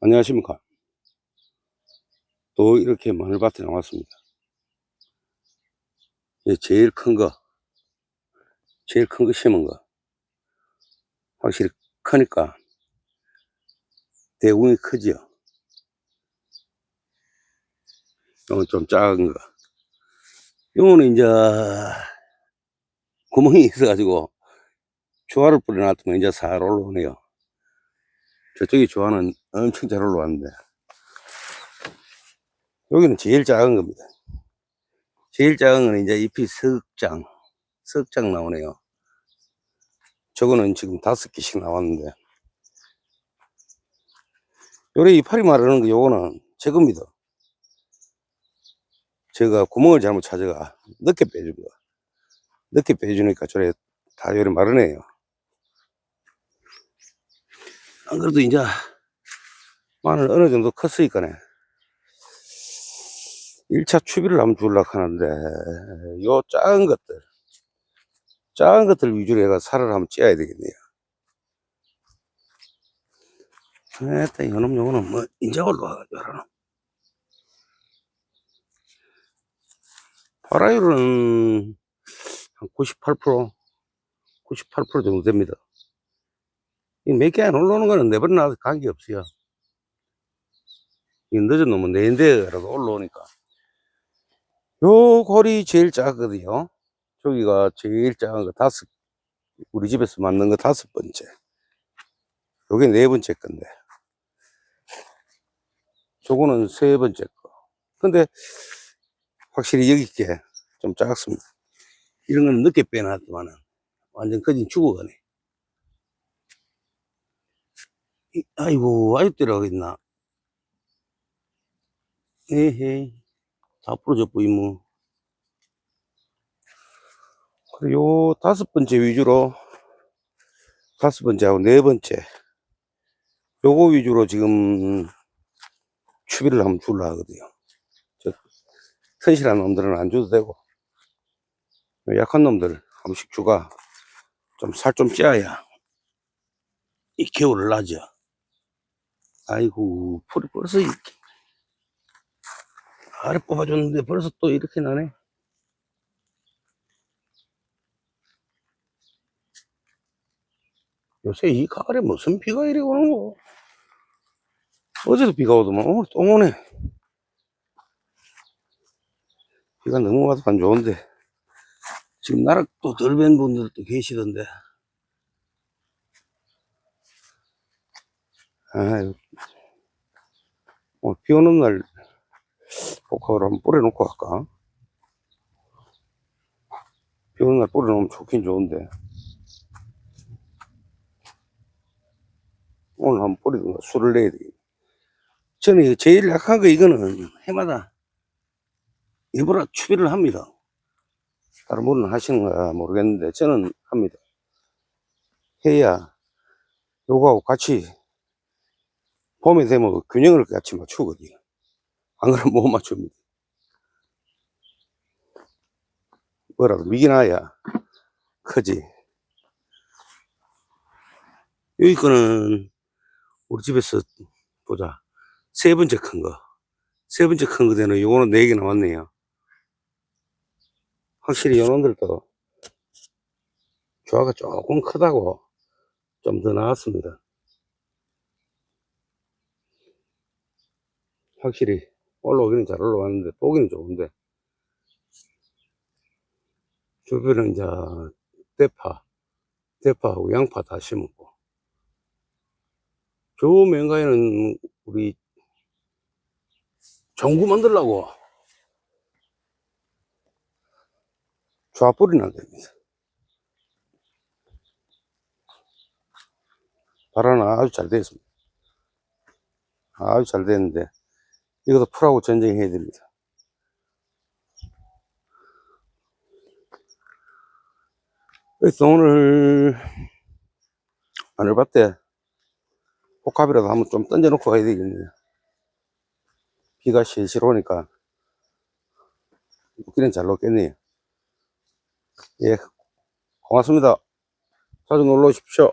안녕하십니까. 또 이렇게 마늘밭에 나왔습니다. 예, 제일 큰 거, 제일 큰 거 심은 거. 확실히 크니까 대웅이 크지요. 이건 좀 작은 거. 이거는 이제 구멍이 있어 가지고 조화를 뿌려놨더니 이제 살 올라오네요. 저쪽에 조화는 엄청 잘 올라왔는데 여기는 제일 작은 겁니다. 제일 작은 건 이제 잎이 석장, 석장 나오네요. 저거는 지금 다섯 개씩 나왔는데 요래 이파리 마르는 거 요거는 제 겁니다. 제가 구멍을 잘못 찾아가 늦게 거. 늦게 빼주니까 저래 다 요래 마르네요. 안 그래도 이제 마늘 어느 정도 컸으니까네. 1차 추비를 한번 주려고 하는데, 요 작은 것들, 작은 것들 위주로 해가 살을 한번 찌어야 되겠네요. 에따, 요놈, 요거는 뭐, 이제 올라와가지고, 요놈. 발화율은 한 98%, 98% 정도 됩니다. 몇 개 안 올라오는 거는 내버려놔도 관계없어요. 이 늦은 놈은 내인데라도 올라오니까. 요 골이 제일 작거든요. 저기가 제일 작은 거 다섯, 우리 집에서 만든 거 다섯 번째. 요게 네 번째 건데. 저거는 세 번째 거. 근데 확실히 여기 게 좀 작습니다. 이런 거는 늦게 빼놨더만은 완전 커진 죽어가네. 이- 아이고, 아유 때려가겠나. 에헤이. 다 부러져 보이무. 그래, 요 다섯 번째 위주로, 다섯 번째하고 네 번째. 요거 위주로 지금 추비를 한번 줄라 하거든요. 저, 튼실한 놈들은 안 줘도 되고, 요 약한 놈들 한 번씩 주가 좀 살좀 찌어야 이 겨울을 나죠. 아이고, 풀이 벌써 이렇게. 아래 뽑아줬는데 벌써 또 이렇게 나네. 요새 이 가을에 무슨 비가 이리 오는 거? 어제도 비가 오더만 오늘 또 오네. 비가 너무 와도 안 좋은데. 지금 나락 또 덜 뵌 분들도 계시던데. 아유. 오늘 비 오는 날 복합을 한번 뿌려놓고 할까? 비 오는 날 뿌려놓으면 좋긴 좋은데. 오늘 한번 뿌리든가 술을 내야 돼. 저는 제일 약한 거 이거는 해마다 일부러 추비를 합니다. 다른 분은 하시는가 모르겠는데 저는 합니다. 해야 요거하고 같이 봄에 되면 균형을 같이 맞추거든요. 안 그러면 못 맞춥니다. 뭐라도 미기나야 크지. 여기 거는 우리 집에서 보자. 세 번째 큰 거. 세 번째 큰 거 되는 요거는 네 개 나왔네요. 확실히 요놈들도 조화가 조금 크다고 좀 더 나왔습니다. 확실히 올라오기는 잘 올라왔는데 보기는 좋은데 주변은 이제 대파, 대파하고 양파 다 심었고 저 맹가에는 우리 전구 만들라고 좌뿌리 난답니다. 발화는 아주 잘 됐습니다. 아주 잘 됐는데 이것도 풀하고 전쟁해야 됩니다. 그래서 오늘 마늘밭에 복합이라도 한번 좀 던져놓고 가야 되겠네요. 비가 실실 오니까 먹기는 잘 먹겠네요. 예, 고맙습니다. 자주 놀러 오십시오.